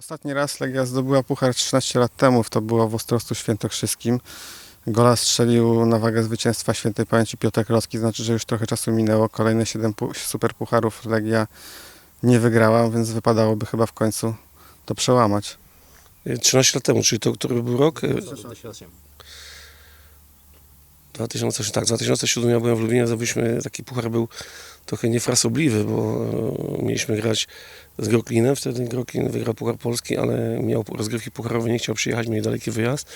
Ostatni raz Legia zdobyła puchar 13 lat temu, to było w Ostrostu Świętokrzyskim. Gola strzelił na wagę zwycięstwa świętej pamięci Piotr Roski, znaczy, że już trochę czasu minęło. Kolejne 7 pu- superpucharów Legia nie wygrała, więc wypadałoby chyba w końcu to przełamać. Y, 13 lat temu, czyli to, który był rok? Y, 2008, tak, 2007 ja byłem w Lublinie, zdobyliśmy, taki puchar był trochę niefrasobliwy, bo e, mieliśmy grać z Groklinem, wtedy Groklin wygrał Puchar Polski, ale miał rozgrywki pucharowe, nie chciał przyjechać, mieli daleki wyjazd.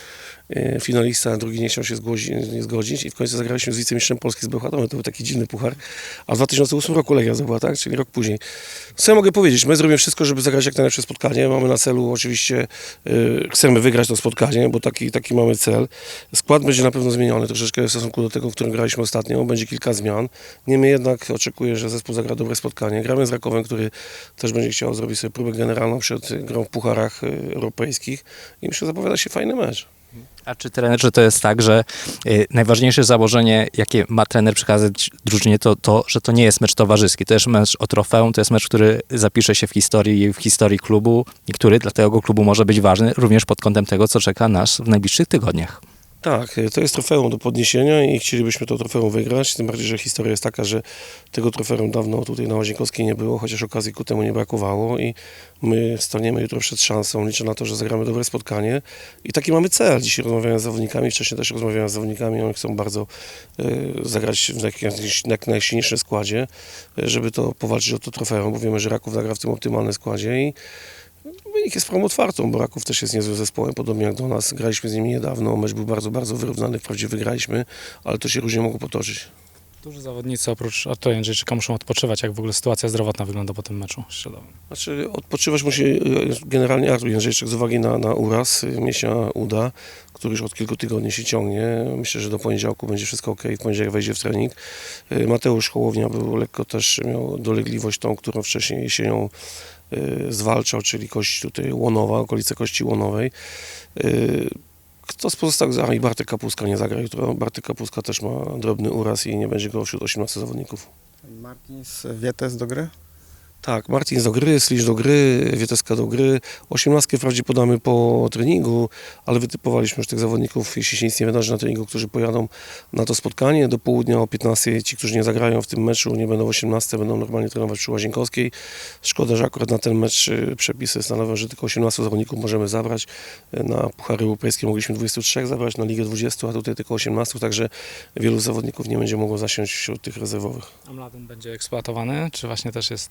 E, Finalista drugi nie chciał się zgłodzić, nie zgodzić i w końcu zagraliśmy z wicemistrzem Polski z Bełchatowem, to był taki dziwny puchar. A w 2008 roku Legia zdobyła, tak, czyli rok później. Co ja mogę powiedzieć? My zrobimy wszystko, żeby zagrać jak najlepsze spotkanie. Mamy na celu oczywiście, y, chcemy wygrać to spotkanie, bo taki, taki mamy cel. Skład będzie na pewno zmieniony troszeczkę w stosunku do tego, w którym graliśmy ostatnio. Będzie kilka zmian. Niemniej jednak oczekuję, że zespół zagra dobre spotkanie. Gramy z Rakowem, który też będzie chciał zrobić sobie próbę generalną przed grą w pucharach y, europejskich i myślę, zapowiada się fajny mecz. A czy trenerze to jest tak, że y, najważniejsze założenie, jakie ma trener przekazać drużynie, to to, że to nie jest mecz towarzyski, to jest mecz o trofeum, to jest mecz, który zapisze się w historii, w historii klubu i który dla tego klubu może być ważny również pod kątem tego, co czeka nas w najbliższych tygodniach. Tak, to jest trofeum do podniesienia i chcielibyśmy to trofeum wygrać, tym bardziej, że historia jest taka, że tego trofeum dawno tutaj na Łazienkowskiej nie było, chociaż okazji ku temu nie brakowało i my staniemy jutro przed szansą, liczę na to, że zagramy dobre spotkanie i taki mamy cel. Dzisiaj rozmawiałem z zawodnikami, wcześniej też rozmawiałem z zawodnikami, oni chcą bardzo e, zagrać w jak, jak najsilniejszym składzie, e, żeby to powalczyć o to trofeum, bo wiemy, że Raków zagra w tym optymalnym składzie i Wynik jest sprawą otwartą, bo Raków też jest niezłym zespołem, podobnie jak do nas. Graliśmy z nimi niedawno, mecz był bardzo, bardzo wyrównany, wprawdzie wygraliśmy, ale to się różnie mogło potoczyć. Duży zawodnicy oprócz Artura Jędrzejczyka muszą odpoczywać. Jak w ogóle sytuacja zdrowotna wygląda po tym meczu środowym? Znaczy odpoczywać musi e, generalnie Artur Jędrzejczyk z uwagi na, na uraz mięśnia uda, który już od kilku tygodni się ciągnie. Myślę, że do poniedziałku będzie wszystko ok, w poniedziałek wejdzie w trening. E, Mateusz Hołownia był lekko też, miał dolegliwość tą, którą wcześniej jesienią zwalczał, czyli kość tutaj łonowa, okolice kości łonowej. E, Kto z pozostałych, i Bartek Kapuska nie zagra jutro. Bartek Kapuska też ma drobny uraz i nie będzie go wśród 18 zawodników. Martins, Wietes do gry? Tak, Martin do gry, Slisz do gry, Wieteska do gry. Osiemnastkę wprawdzie podamy po treningu, ale wytypowaliśmy już tych zawodników, jeśli się nic nie wydarzy na treningu, którzy pojadą na to spotkanie. Do południa o 15 ci, którzy nie zagrają w tym meczu, nie będą 18, będą normalnie trenować przy Łazienkowskiej. Szkoda, że akurat na ten mecz y, przepisy stanowią, że tylko 18 zawodników możemy zabrać. Y, Na Puchary Europejskie mogliśmy 23 zabrać, na Ligę 20, a tutaj tylko 18, także wielu zawodników nie będzie mogło zasiąść wśród tych rezerwowych. A Mladen będzie eksploatowany, czy właśnie też jest...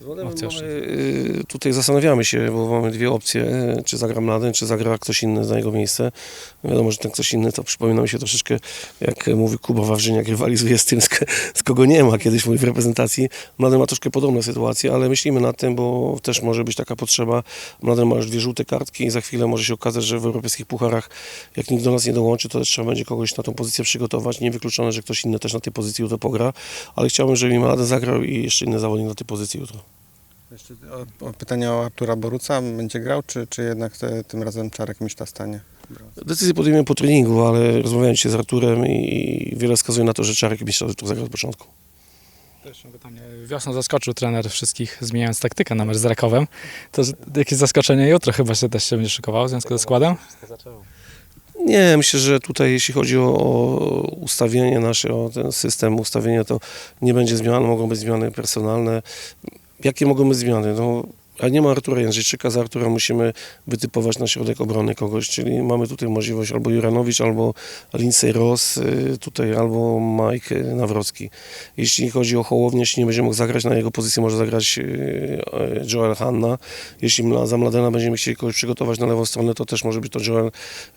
Mamy, Opcja y, tutaj zastanawiamy się, bo mamy dwie opcje, y, czy zagra Mladen, czy zagra ktoś inny za jego miejsce. Wiadomo, że ten ktoś inny to przypomina mi się troszeczkę, jak mówi Kuba Wawrzyniak, rywalizuje z tym, z, z kogo nie ma. Kiedyś mówi w reprezentacji. Mladen ma troszkę podobną sytuację, ale myślimy nad tym, bo też może być taka potrzeba. Mladen ma już dwie żółte kartki i za chwilę może się okazać, że w europejskich pucharach, jak nikt do nas nie dołączy, to też trzeba będzie kogoś na tą pozycję przygotować. Niewykluczone, że ktoś inny też na tej pozycji jutro pogra, ale chciałbym, żeby Mladen zagrał i jeszcze inny zawodnik na tej pozycji jutro. Jeszcze o, o pytanie o Artura Boruca, będzie grał, czy, czy jednak te, tym razem Czarek Miszta stanie? Decyzję podejmiemy po treningu, ale rozmawiałem się z Arturem i wiele wskazuje na to, że Czarek Mistrza to zagra od początku. Też mam pytanie. Wiosną zaskoczył trener wszystkich, zmieniając taktykę na mecz z Rakowem. To jakieś zaskoczenie jutro chyba się też się będzie szykowało w związku ze składem? Nie, myślę, że tutaj jeśli chodzi o, o ustawienie nasze, o ten system ustawienia, to nie będzie zmian, mogą być zmiany personalne. Jakie mogą być zmiany? No, a nie ma Artura Jędrzejczyka, za Artura musimy wytypować na środek obrony kogoś, czyli mamy tutaj możliwość albo Juranowicz, albo Lindsey Ross, y, tutaj albo Mike Nawrocki. Jeśli chodzi o Hołownię, jeśli nie będzie mógł zagrać na jego pozycji, może zagrać y, y, Joel Hanna. Jeśli za Mladena będziemy chcieli kogoś przygotować na lewą stronę, to też może być to Joel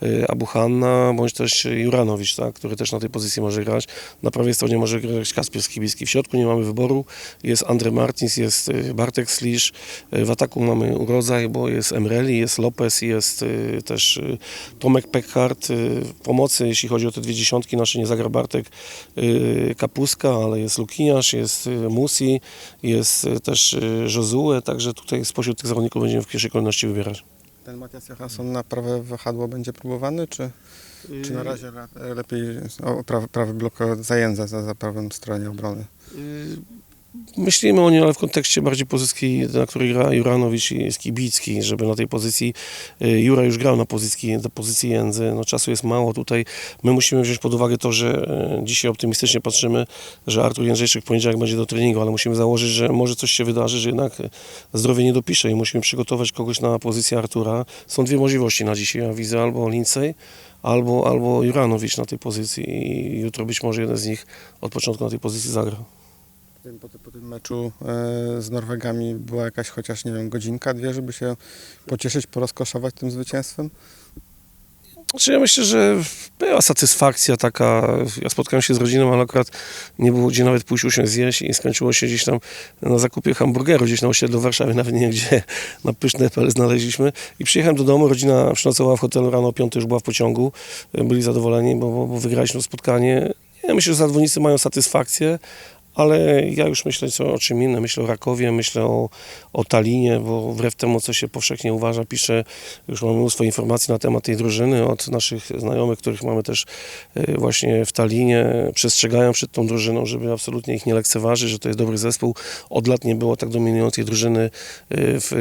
y, Abuhanna, bądź też Juranowicz, tak, który też na tej pozycji może grać. Na prawej stronie może grać Kasper Skibiski. W środku nie mamy wyboru. Jest Andre Martins, jest Bartek Slisz. Y, W ataku mamy Urodzaj, bo jest Emreli, jest Lopez, jest y, też y, Tomek Peckhardt. Y, W pomocy, jeśli chodzi o te dwie dziesiątki, nasze nie zagra Bartek y, Kapuska, ale jest Lukiniarz, jest y, Musi, jest y, też y, Josue, także tutaj spośród tych zawodników będziemy w pierwszej kolejności wybierać. Ten Matias Johansson na prawe wahadło będzie próbowany, czy, czy na razie le- lepiej o, prawy, prawy blok zajędza za, za prawą stronie obrony? Myślimy o nim, ale w kontekście bardziej pozycji, na której gra Juranowicz i Skibicki, żeby na tej pozycji, y, Jura już grał na pozycji, na pozycji Jędzy, no czasu jest mało tutaj. My musimy wziąć pod uwagę to, że y, dzisiaj optymistycznie patrzymy, że Artur Jędrzejczyk w poniedziałek będzie do treningu, ale musimy założyć, że może coś się wydarzy, że jednak y, zdrowie nie dopisze i musimy przygotować kogoś na pozycję Artura. Są dwie możliwości na dzisiaj, ja widzę albo Lincej, albo, albo Juranowicz na tej pozycji i jutro być może jeden z nich od początku na tej pozycji zagra. Tym, po po tym meczu e, z Norwegami była jakaś chociaż, nie wiem, godzinka, dwie, żeby się pocieszyć, porozkoszować tym zwycięstwem? Znaczy ja myślę, że była satysfakcja taka. Ja spotkałem się z rodziną, ale akurat nie było gdzie nawet pójść usiąść zjeść i skończyło się gdzieś tam na zakupie hamburgeru, gdzieś na osiedlu w Warszawie, nawet nie gdzie, na pyszne PL znaleźliśmy. I przyjechałem do domu, rodzina przynocowała w hotelu, rano o 5 już była w pociągu. Byli zadowoleni, bo, bo, bo wygraliśmy spotkanie. Ja myślę, że zawodnicy mają satysfakcję, ale ja już myślę co, o czym innym. Myślę o Rakowie, myślę o, o Talinie, bo wbrew temu, co się powszechnie uważa, piszę, już mamy mnóstwo informacji na temat tej drużyny od naszych znajomych, których mamy też e, właśnie w Talinie. Przestrzegają przed tą drużyną, żeby absolutnie ich nie lekceważyć, że to jest dobry zespół. Od lat nie było tak dominującej drużyny e, w,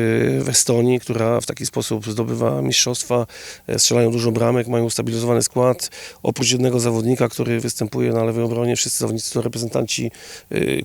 w Estonii, która w taki sposób zdobywa mistrzostwa, e, strzelają dużo bramek, mają ustabilizowany skład. Oprócz jednego zawodnika, który występuje na lewej obronie, wszyscy zawodnicy to reprezentanci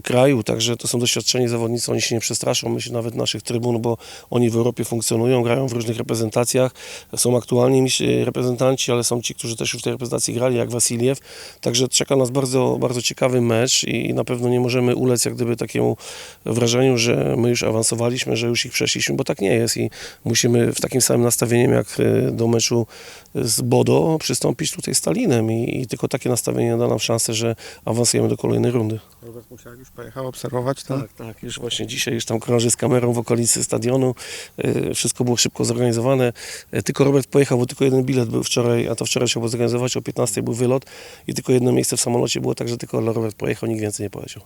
kraju, także to są doświadczeni zawodnicy, oni się nie przestraszą, myślę nawet naszych trybun, bo oni w Europie funkcjonują, grają w różnych reprezentacjach, są aktualni miś- reprezentanci, ale są ci, którzy też już w tej reprezentacji grali, jak Wasiliew, także czeka nas bardzo, bardzo ciekawy mecz i na pewno nie możemy ulec jak gdyby takiemu wrażeniu, że my już awansowaliśmy, że już ich przeszliśmy, bo tak nie jest i musimy w takim samym nastawieniem jak y, do meczu z Bodo przystąpić tutaj z Talinem i, i tylko takie nastawienie da nam szansę, że awansujemy do kolejnej rundy. Musiak już pojechał obserwować to? Tak, tak, już właśnie dzisiaj już tam krąży z kamerą w okolicy stadionu. Y, Wszystko było szybko zorganizowane. Y, Tylko Robert pojechał, bo tylko jeden bilet był wczoraj, a to wczoraj trzeba było zorganizować, o 15 był wylot i tylko jedno miejsce w samolocie było, także tylko Robert pojechał, nikt więcej nie poleciał.